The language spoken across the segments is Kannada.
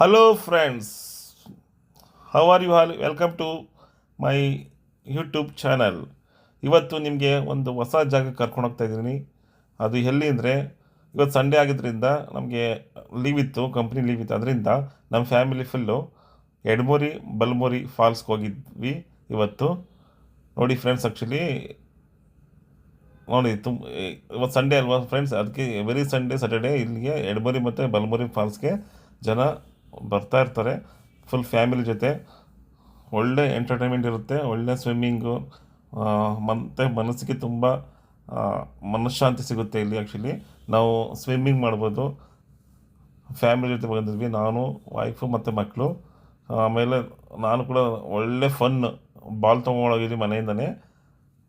Hello friends how are you all welcome to my YouTube channel ಇವತ್ತು ನಿಮಗೆ ಒಂದು ಹೊಸ ಜಾಗಕ್ಕೆ ಕರ್ಕೊಂಡು ಹೋಗ್ತಾ ಇದ್ದೀನಿ. ಅದು ಎಲ್ಲಿ ಅಂದರೆ, ಇವತ್ತು ಸಂಡೇ ಆಗಿದ್ದರಿಂದ ನಮಗೆ ಲೀವ್ ಇತ್ತು ಕಂಪ್ನಿ ಲೀವ್ ಇತ್ತು. ಅದರಿಂದ ನಮ್ಮ ಫ್ಯಾಮಿಲಿ ಫುಲ್ಲು ಎಡ್ಮೋರಿ, ಬಲ್ಮೂರಿ ಫಾಲ್ಸ್ಗೆ ಹೋಗಿದ್ವಿ ಇವತ್ತು. ನೋಡಿ ಫ್ರೆಂಡ್ಸ್ ಆ್ಯಕ್ಚುಲಿ ನೋಡಿ ತುಂಬ ಇವತ್ತು ಸಂಡೇ ಅಲ್ವಾ ಫ್ರೆಂಡ್ಸ್ ಅದಕ್ಕೆ ವೆರಿ ಸಂಡೇ ಸ್ಯಾಟರ್ಡೇ ಇಲ್ಲಿಗೆ ಎಡಮುರಿ ಮತ್ತು ಬಲ್ಮೋರಿ ಫಾಲ್ಸ್ಗೆ ಜನ ಬರ್ತಾ ಇರ್ತಾರೆ. ಫುಲ್ ಫ್ಯಾಮಿಲಿ ಜೊತೆ. ಒಳ್ಳೆ ಎಂಟರ್ಟೈನ್ಮೆಂಟ್ ಇರುತ್ತೆ. ಒಳ್ಳೆ ಸ್ವಿಮ್ಮಿಂಗು ಮತ್ತು ಮನಸ್ಸಿಗೆ ತುಂಬ ಮನಃಶಾಂತಿ ಸಿಗುತ್ತೆ ಇಲ್ಲಿ ಆ್ಯಕ್ಚುಲಿ ನಾವು ಸ್ವಿಮ್ಮಿಂಗ್ ಮಾಡ್ಬೋದು. ಫ್ಯಾಮಿಲಿ ಜೊತೆ ಬಂದಿದ್ವಿ. ನಾನು ವೈಫು ಮತ್ತು ಮಕ್ಕಳು ಆಮೇಲೆ ನಾನು ಕೂಡ ಒಳ್ಳೆ ಫನ್ ಬಾಲ್ ತೊಗೊಂಡೋಗಿದ್ವಿ ಮನೆಯಿಂದನೇ.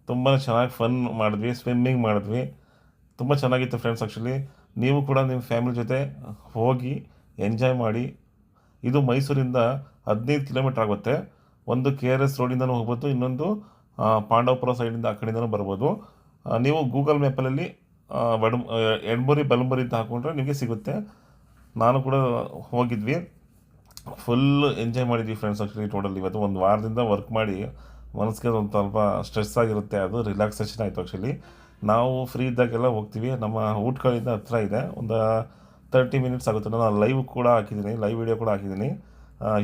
ತುಂಬಾ ಚೆನ್ನಾಗಿ ಫನ್ ಮಾಡಿದ್ವಿ. ಸ್ವಿಮ್ಮಿಂಗ್ ಮಾಡಿದ್ವಿ. ತುಂಬ ಚೆನ್ನಾಗಿತ್ತು ಫ್ರೆಂಡ್ಸ್ ಆ್ಯಕ್ಚುಲಿ ನೀವು ಕೂಡ ನಿಮ್ಮ ಫ್ಯಾಮಿಲಿ ಜೊತೆ ಹೋಗಿ ಎಂಜಾಯ್ ಮಾಡಿ ಇದು ಮೈಸೂರಿಂದ ಹದಿನೈದು ಕಿಲೋಮೀಟ್ರ್ ಆಗುತ್ತೆ. ಒಂದು ಕೆ ಆರ್ ಎಸ್ ರೋಡಿಂದನೂ ಹೋಗ್ಬೋದು, ಇನ್ನೊಂದು ಪಾಂಡವಪುರ ಸೈಡಿಂದ ಆ ಕಡೆಯಿಂದನೂ ಬರ್ಬೋದು. ನೀವು ಗೂಗಲ್ ಮ್ಯಾಪಲ್ಲಿ ವಡ್ ಎಡ್ಮುರಿ ಬಲಮುರಿ ಅಂತ ಹಾಕ್ಕೊಂಡ್ರೆ ನಿಮಗೆ ಸಿಗುತ್ತೆ. ನಾನು ಕೂಡ ಹೋಗಿದ್ವಿ. ಫುಲ್ ಎಂಜಾಯ್ ಮಾಡಿದ್ವಿ ಫ್ರೆಂಡ್ಸ್ ಆ್ಯಕ್ಚುಲಿ ಟೋಟಲ್ ಇವತ್ತು ಒಂದು ವಾರದಿಂದ ವರ್ಕ್ ಮಾಡಿ ಮನಸ್ಸಿಗೆ ಒಂದು ಸ್ವಲ್ಪ ಸ್ಟ್ರೆಸ್ ಆಗಿರುತ್ತೆ. ಅದು ರಿಲ್ಯಾಕ್ಸೇಷನ್ ಆಯಿತು ಆ್ಯಕ್ಚುಲಿ ನಾವು ಫ್ರೀ ಇದ್ದಾಗೆಲ್ಲ ಹೋಗ್ತೀವಿ. ನಮ್ಮ ಊಟಗಳಿಂದ ಹತ್ರ ಇದೆ. ಒಂದು ತರ್ಟಿ ಮಿನಿಟ್ಸ್ ಆಗುತ್ತೆ. ನಾನು ಲೈವ್ ಕೂಡ ಹಾಕಿದ್ದೀನಿ ಲೈವ್ ವಿಡಿಯೋ ಕೂಡ ಹಾಕಿದ್ದೀನಿ.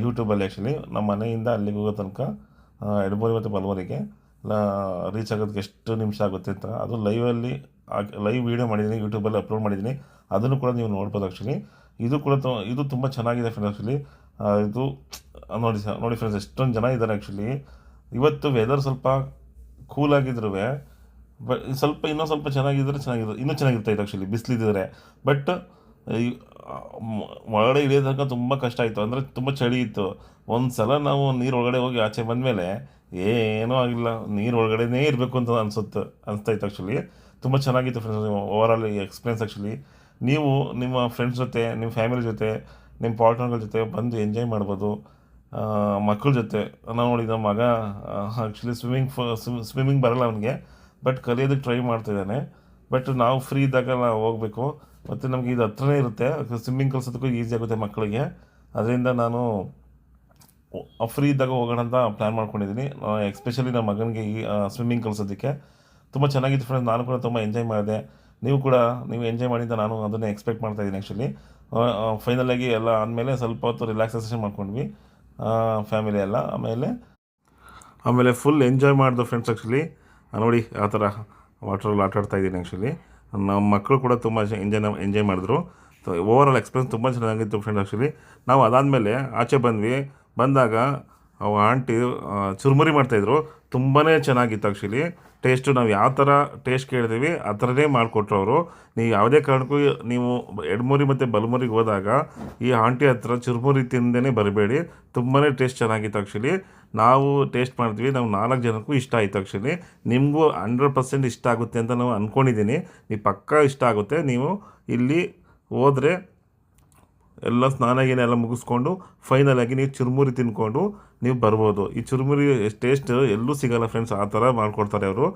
ಯೂಟ್ಯೂಬಲ್ಲಿ ಆ್ಯಕ್ಚುಲಿ ನಮ್ಮ ಮನೆಯಿಂದ ಅಲ್ಲಿಗೆ ಹೋಗೋ ತನಕ ಎಡಬೋರಿ ಮತ್ತು ಬಲವರಿಗೆ ರೀಚ್ ಆಗೋದಕ್ಕೆ ಎಷ್ಟು ನಿಮಿಷ ಆಗುತ್ತೆ ಅಂತ. ಅದು ಲೈವಲ್ಲಿ ಲೈವ್ ವೀಡಿಯೋ ಮಾಡಿದ್ದೀನಿ ಯೂಟ್ಯೂಬಲ್ಲಿ ಅಪ್ಲೋಡ್ ಮಾಡಿದ್ದೀನಿ. ಅದನ್ನು ಕೂಡ ನೀವು ನೋಡ್ಬೋದು ಆ್ಯಕ್ಚುಲಿ ಇದು ಕೂಡ ಇದು ತುಂಬ ಚೆನ್ನಾಗಿದೆ ಫ್ರೆಂಡ್ಸ್ ಆ್ಯಕ್ಚುಲಿ ಇದು, ನೋಡಿ ಸರ್, ನೋಡಿ ಫ್ರೆಂಡ್ಸ್ ಎಷ್ಟೊಂದು ಜನ ಇದ್ದಾರೆ ಆ್ಯಕ್ಚುಲಿ ಇವತ್ತು ವೆದರ್ ಸ್ವಲ್ಪ ಕೂಲ್ ಆಗಿದ್ರು. ಬಟ್ ಸ್ವಲ್ಪ ಇನ್ನೂ ಸ್ವಲ್ಪ ಚೆನ್ನಾಗಿದ್ದರೆ ಚೆನ್ನಾಗಿದೆ ಇನ್ನೂ ಚೆನ್ನಾಗಿರ್ತಾ ಇತ್ತು ಆ್ಯಕ್ಚುಲಿ ಬಿಸಿಲಿದ್ದರೆ ಬಟ್ ಒಳಗಡೆ ಇಳಿಯೋ ತನಕ ತುಂಬ ಕಷ್ಟ ಆಯಿತು. ಅಂದರೆ ತುಂಬ ಚಳಿ ಇತ್ತು. ಒಂದು ಸಲ ನಾವು ನೀರು ಒಳಗಡೆ ಹೋಗಿ ಆಚೆ ಬಂದ ಮೇಲೆ ಏನೂ ಆಗಿಲ್ಲ. ನೀರು ಒಳಗಡೆನೇ ಇರಬೇಕು ಅಂತ ಅನಿಸುತ್ತೆ ಅನಿಸ್ತಾ ಇತ್ತು ಆ್ಯಕ್ಚುಲಿ ತುಂಬ ಚೆನ್ನಾಗಿತ್ತು ಫ್ರೆಂಡ್ಸ್ ಓವರ್ ಎಕ್ಸ್ಪೀರಿಯನ್ಸ್ ಆ್ಯಕ್ಚುಲಿ ನೀವು ನಿಮ್ಮ ಫ್ರೆಂಡ್ಸ್ ಜೊತೆ, ನಿಮ್ಮ ಫ್ಯಾಮಿಲಿ ಜೊತೆ, ನಿಮ್ಮ ಪಾರ್ಟ್ನರ್ಗಳ ಜೊತೆ ಬಂದು ಎಂಜಾಯ್ ಮಾಡ್ಬೋದು. ಮಕ್ಕಳ ಜೊತೆ. ನಾವು ನೋಡಿದ ಮಗ ಆ್ಯಕ್ಚುಲಿ ಸ್ವಿಮ್ಮಿಂಗ್ ಸ್ವಿಮ್ಮಿಂಗ್ ಬರಲ್ಲ ಅವನಿಗೆ ಬಟ್ ಕಲಿಯೋದಕ್ಕೆ ಟ್ರೈ ಮಾಡ್ತಿದ್ದಾನೆ. ಬಟ್ ನಾವು ಫ್ರೀ ಇದ್ದಾಗ ಹೋಗಬೇಕು. ಮತ್ತು ನಮಗೆ ಇದು ಹತ್ರನೇ ಇರುತ್ತೆ. ಸ್ವಿಮ್ಮಿಂಗ್ ಕಲಿಸೋದಕ್ಕೂ ಈಸಿ ಆಗುತ್ತೆ ಮಕ್ಕಳಿಗೆ. ಅದರಿಂದ ನಾನು ಫ್ರೀ ಇದ್ದಾಗ ಹೋಗೋಣ ಅಂತ ಪ್ಲ್ಯಾನ್ ಮಾಡ್ಕೊಂಡಿದ್ದೀನಿ. ಎಸ್ಪೆಷಲಿ ನಮ್ಮ ಮಗನಿಗೆ ಈ ಸ್ವಿಮ್ಮಿಂಗ್ ಕಲಿಸೋದಕ್ಕೆ. ತುಂಬ ಚೆನ್ನಾಗಿತ್ತು ಫ್ರೆಂಡ್ಸ್ ನಾನು ಕೂಡ ತುಂಬ ಎಂಜಾಯ್ ಮಾಡಿದೆ. ನೀವು ಕೂಡ, ನೀವು ಎಂಜಾಯ್ ಮಾಡಿದ್ದ ನಾನು ಅದನ್ನೇ ಎಕ್ಸ್ಪೆಕ್ಟ್ ಮಾಡ್ತಾ ಇದ್ದೀನಿ ಆ್ಯಕ್ಚುಲಿ ಫೈನಲಾಗಿ ಎಲ್ಲ ಆದಮೇಲೆ ಸ್ವಲ್ಪ ಹೊತ್ತು ರಿಲ್ಯಾಕ್ಸೇಷನ್ ಮಾಡ್ಕೊಂಡ್ವಿ. ಫ್ಯಾಮಿಲಿ ಎಲ್ಲ. ಆಮೇಲೆ ಆಮೇಲೆ ಫುಲ್ ಎಂಜಾಯ್ ಮಾಡಿದೆ ಫ್ರೆಂಡ್ಸ್ ಆ್ಯಕ್ಚುಲಿ ನೋಡಿ, ಆ ಥರ ವಾಟ್ರಲ್ಲಿ ಆಟ ಆಡ್ತಾ ಇದ್ದೀನಿ ಆ್ಯಕ್ಚುಲಿ ನಮ್ಮ ಮಕ್ಕಳು ಕೂಡ ತುಂಬ ಎಂಜಾಯ್ ಎಂಜಾಯ್ ಮಾಡಿದ್ರು. ಓವರ್ ಆಲ್ ಎಕ್ಸ್ಪೀರಿಯನ್ಸ್ ತುಂಬ ಚೆನ್ನಾಗಿತ್ತು ಫ್ರೆಂಡ್ ಆ್ಯಕ್ಚುಲಿ ನಾವು ಅದಾದಮೇಲೆ ಆಚೆ ಬಂದ್ವಿ. ಬಂದಾಗ ಅವು ಆಂಟಿ ಚುರುಮುರಿ ಮಾಡ್ತಾಯಿದ್ರು. ತುಂಬಾ ಚೆನ್ನಾಗಿತ್ತು ಆ್ಯಕ್ಚುಲಿ ಟೇಸ್ಟು ನಾವು ಯಾವ ಥರ ಟೇಸ್ಟ್ ಕೇಳ್ತೀವಿ, ಆ ಥರನೇ ಮಾಡಿಕೊಟ್ರು ಅವರು. ನೀವು ಯಾವುದೇ ಕಾರಣಕ್ಕೂ ನೀವು ಎಡ್ಮುರಿ ಮತ್ತು ಬಲಮುರಿಗೆ ಹೋದಾಗ ಈ ಆಂಟಿ ಹತ್ರ ಚುರುಮುರಿ ತಿಂದೇ ಬರಬೇಡಿ. ತುಂಬಾ ಟೇಸ್ಟ್ ಚೆನ್ನಾಗಿತ್ತು ಆ್ಯಕ್ಚುಲಿ ನಾವು ಟೇಸ್ಟ್ ಮಾಡಿದ್ವಿ ನಾವು ನಾಲ್ಕು ಜನಕ್ಕೂ ಇಷ್ಟ ಆಯಿತು ಆ್ಯಕ್ಚುಲಿ ನಿಮಗೂ ಹಂಡ್ರೆಡ್ ಪರ್ಸೆಂಟ್ ಇಷ್ಟ ಆಗುತ್ತೆ ಅಂತ ನಾವು ಅಂದ್ಕೊಂಡಿದ್ದೀನಿ ನೀವು ಪಕ್ಕಾ ಇಷ್ಟ ಆಗುತ್ತೆ, ನೀವು ಇಲ್ಲಿ ಹೋದರೆ ಎಲ್ಲ ಸ್ನಾನ ಗೀನ ಎಲ್ಲ ಮುಗಿಸ್ಕೊಂಡು ಫೈನಲ್ ಆಗಿ ನೀವು ಚುರುಮುರಿ ತಿನ್ಕೊಂಡು ನೀವು ಬರ್ಬೋದು. ಈ ಚುರುಮುರಿ ಟೇಸ್ಟ್ ಎಲ್ಲೂ ಸಿಗಲ್ಲ ಫ್ರೆಂಡ್ಸ್ ಆ ಥರ ಮಾಡಿಕೊಡ್ತಾರೆ ಅವರು.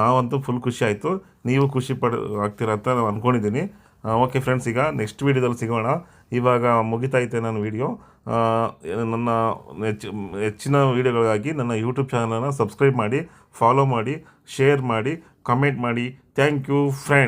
ನಾವಂತೂ ಫುಲ್ ಖುಷಿ ಆಯಿತು. ನೀವು ಖುಷಿ ಪಡ, ಆಗ್ತೀರ ಅಂತ ನಾವು ಅಂದ್ಕೊಂಡಿದ್ದೀನಿ ಓಕೆ ಫ್ರೆಂಡ್ಸ್ ಈಗ ನೆಕ್ಸ್ಟ್ ವೀಡಿಯೋದಲ್ಲಿ ಸಿಗೋಣ. ಇವಾಗ ಮುಗಿತಾಯಿತೆ ನಾನು ವೀಡಿಯೋ ನನ್ನ ಹೆಚ್ಚು, ಹೆಚ್ಚಿನ ವೀಡಿಯೋಗಳಿಗಾಗಿ ನನ್ನ ಯೂಟ್ಯೂಬ್ ಚಾನಲನ್ನು ಸಬ್ಸ್ಕ್ರೈಬ್ ಮಾಡಿ ಫಾಲೋ ಮಾಡಿ ಶೇರ್ ಮಾಡಿ ಕಮೆಂಟ್ ಮಾಡಿ. Thank you friend